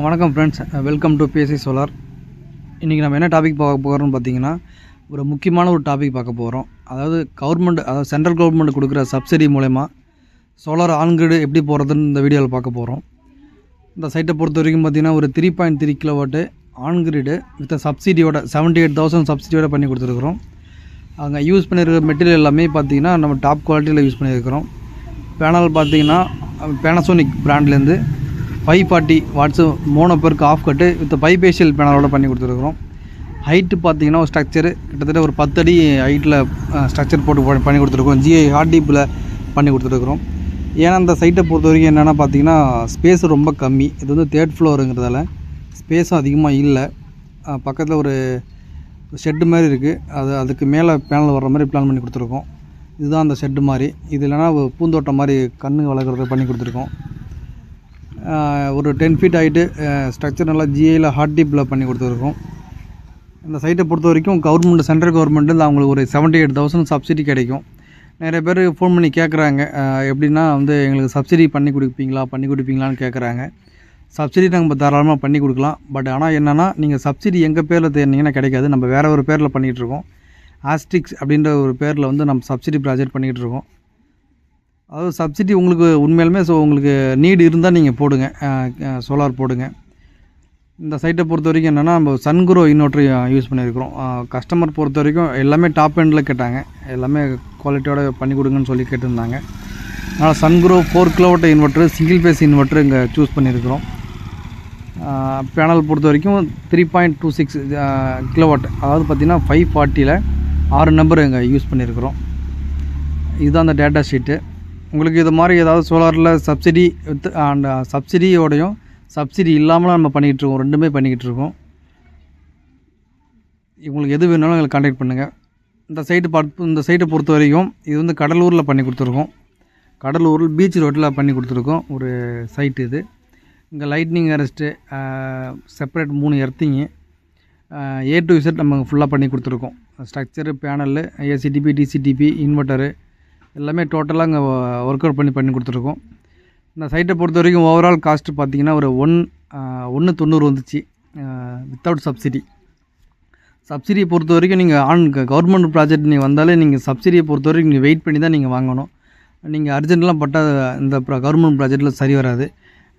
வணக்கம் friends welcome to PSC solar இன்றைக்கி நம்ம என்ன டாபிக் பார்க்க போகிறோம்னு பார்த்தீங்கன்னா ஒரு முக்கியமான ஒரு டாபிக் பார்க்க போகிறோம் அதாவது கவர்மெண்ட் அதாவது சென்ட்ரல் கவர்மெண்ட் கொடுக்குற சப்சிடி மூலயமா சோலார் ஆன்கிரிடு எப்படி போகிறதுன்னு இந்த வீடியோவில் பார்க்க போகிறோம் இந்த சைட்டை பொறுத்த வரைக்கும் பார்த்தீங்கன்னா ஒரு three point three kilowatt on grid with சப்சிடியோட seventy eight thousand சப்சிடியோட பண்ணி கொடுத்துருக்குறோம். அங்கே யூஸ் பண்ணியிருக்கிற மெட்டீரியல் எல்லாமே பார்த்தீங்கன்னா நம்ம டாப் குவாலிட்டியில் யூஸ் பண்ணியிருக்கிறோம். பேனல் பார்த்தீங்கன்னா Panasonic பிராண்ட்லேருந்து five forty watts mono PERC half cut with bifacial பேனலோட பண்ணி கொடுத்துருக்குறோம். ஹைட்டு பார்த்தீங்கன்னா ஒரு ஸ்ட்ரக்சரு கிட்டத்தட்ட ஒரு பத்து அடி ஹைட்டில் ஸ்ட்ரக்சர் போட்டு பண்ணி- பண்ணி கொடுத்துருக்கோம் ஜிஐ ஹார்ட் டீப்பில் பண்ணி கொடுத்துருக்குறோம். ஏன்னா அந்த சைட்டை பொறுத்த வரைக்கும் என்னென்னா பார்த்தீங்கன்னா ஸ்பேஸ் ரொம்ப கம்மி. இது வந்து தேர்ட் ஃப்ளோருங்கிறதால ஸ்பேஸும் அதிகமாக இல்லை. பக்கத்தில் ஒரு ஷெட்டு மாதிரி இருக்குது அது அதுக்கு மேலே பேனல் வர்ற மாதிரி பிளான் பண்ணி கொடுத்துருக்கோம். இதுதான் அந்த ஷெட்டு மாதிரி. இது இல்லைன்னா பூந்தோட்டம் மாதிரி கண்ணு வளர்க்குறது பண்ணி கொடுத்துருக்கோம். ஒரு டென் ஃபீட் ஆகிட்டு ஸ்ட்ரக்சர் நல்லா ஜிஐயில் ஹார்ட் டீப்பில் பண்ணி கொடுத்துருக்கோம். இந்த சைட்டை பொறுத்த வரைக்கும் கவர்மெண்ட் சென்ட்ரல் கவர்மெண்ட்டில் அவங்களுக்கு ஒரு செவன்ட்டி எயிட் தௌசண்ட் சப்சிடி கிடைக்கும். நிறைய பேர் ஃபோன் பண்ணி கேட்குறாங்க எப்படின்னா வந்து எங்களுக்கு சப்சிடி பண்ணி கொடுப்பீங்களா பண்ணி கொடுப்பீங்களான்னு கேட்குறாங்க சப்சிடி நம்ம தாராளமாக பண்ணி கொடுக்கலாம். பட் ஆனால் என்னென்னா நீங்கள் சப்சிடி எங்கள் பேரில் தேர்ந்தீங்கன்னா கிடைக்காது. நம்ம வேறு ஒரு பேரில் பண்ணிகிட்ருக்கோம் ஆஸ்டிக்ஸ் அப்படின்ற ஒரு பேரில் வந்து நம்ம சப்சிடி ப்ராஜெக்ட் பண்ணிகிட்டு இருக்கோம். அதாவது சப்சிடி உங்களுக்கு உண்மையிலுமே ஸோ உங்களுக்கு நீடு இருந்தால் நீங்கள் போடுங்க. சோலார் போடுங்க. இந்த சைட்டை பொறுத்த வரைக்கும் என்னென்னா நம்ம சன்குரோ இன்வெர்ட்ரு யூஸ் பண்ணியிருக்கிறோம் கஸ்டமர் பொறுத்த வரைக்கும் எல்லாமே டாப் எண்டில் கேட்டாங்க. எல்லாமே குவாலிட்டியோட பண்ணி கொடுங்கன்னு சொல்லி கேட்டிருந்தாங்க. அதனால் Sungrow four kilowatt inverter single phase inverter இங்கே சூஸ் பண்ணியிருக்கிறோம் பேனல் பொறுத்த வரைக்கும் three point two six kilowatt அதாவது பார்த்திங்கன்னா ஃபைவ் ஃபார்ட்டியில் ஆறு நம்பர் இங்கே யூஸ் பண்ணியிருக்கிறோம் இதுதான் அந்த டேட்டா ஷீட்டு உங்களுக்கு இது மாதிரி ஏதாவது சோலாரில் சப்சிடி வித் அண்ட் சப்சிடியோடையும் சப்சிடி இல்லாமலும் நம்ம பண்ணிக்கிட்டு இருக்கோம் ரெண்டுமே பண்ணிக்கிட்டு இருக்கோம். உங்களுக்கு எது வேணாலும் எங்களுக்கு கான்டாக்ட் பண்ணுங்கள் இந்த சைட்டு பார்த்து இந்த சைட்டை பொறுத்த வரைக்கும் இது வந்து கடலூரில் பண்ணி கொடுத்துருக்கோம். கடலூரில் பீச் ரோட்டில் பண்ணி கொடுத்துருக்கோம். ஒரு சைட்டு இது. இங்கே லைட்னிங் அரெஸ்ட்டு செப்பரேட் மூணு எர்த்திங்கு ஏ டு இசட் நம்ம ஃபுல்லாக பண்ணி கொடுத்துருக்கோம். Structure panel ACDB DCDB inverter எல்லாமே டோட்டலாக அங்கே ஒர்க் அவுட் பண்ணி பண்ணி கொடுத்துருக்கோம். இந்த சைட்டை பொறுத்த வரைக்கும் ஓவரால் காஸ்ட்டு பார்த்தீங்கன்னா ஒரு ஒன் ஒன்று தொண்ணூறு வந்துச்சு. வித்தவுட் சப்சிடி சப்சிடியை பொறுத்த வரைக்கும் நீங்கள் ஆன் கவர்மெண்ட் ப்ராஜெக்ட் நீங்கள் வந்தாலே நீங்கள் சப்சிடியை பொறுத்த வரைக்கும் நீங்கள் வெயிட் பண்ணி தான் நீங்கள் வாங்கணும். நீங்கள் அர்ஜென்ட்லாம் பட்டால் இந்த கவர்மெண்ட் ப்ராஜெக்ட்டில் சரி வராது.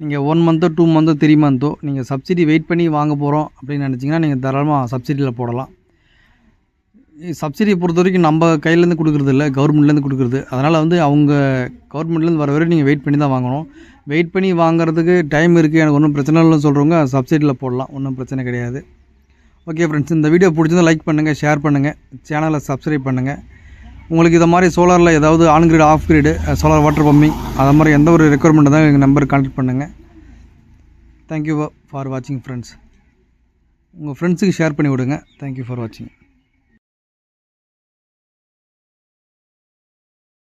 நீங்கள் ஒன் மந்த்தோ டூ மந்த்தோ த்ரீ மந்த்தோ நீங்கள் சப்சிடி வெயிட் பண்ணி வாங்க போகிறோம் அப்படின்னு நினச்சிங்கன்னா நீங்கள் தாராளமாக சப்சிடியில் போடலாம். சப்சிடியை பொறுத்த வரைக்கும் நம்ம கையிலேருந்து கொடுக்குறது இல்லை கவர்மெண்ட்லேருந்து கொடுக்குறது. அதனால் வந்து அவங்க கவர்மெண்ட்லேருந்து வர வரை நீங்கள் வெயிட் பண்ணி தான் வாங்கணும். வெயிட் பண்ணி வாங்குறதுக்கு டைம் இருக்குது எனக்கு ஒன்றும் பிரச்சனை இல்லைன்னு சொல்கிறவங்க சப்சிடியில் போடலாம். ஒன்றும் பிரச்சனை கிடையாது. ஓகே ஃப்ரெண்ட்ஸ் இந்த வீடியோ பிடிச்சிருந்தா லைக் பண்ணுங்கள் ஷேர் பண்ணுங்கள் சேனலை சப்ஸ்கிரைப் பண்ணுங்கள் உங்களுக்கு இதை மாதிரி சோலாரில் ஏதாவது on grid off grid solar water pumping அதை மாதிரி எந்த ஒரு ரெக்குவயர்மெண்ட் தான் எங்கள் நம்பர் கான்டாக்ட் பண்ணுங்கள் தேங்க்யூ ஃபார் வாட்சிங் ஃப்ரெண்ட்ஸ் உங்கள் ஃப்ரெண்ட்ஸுக்கு ஷேர் பண்ணி விடுங்க. தேங்க்யூ ஃபார் வாட்சிங்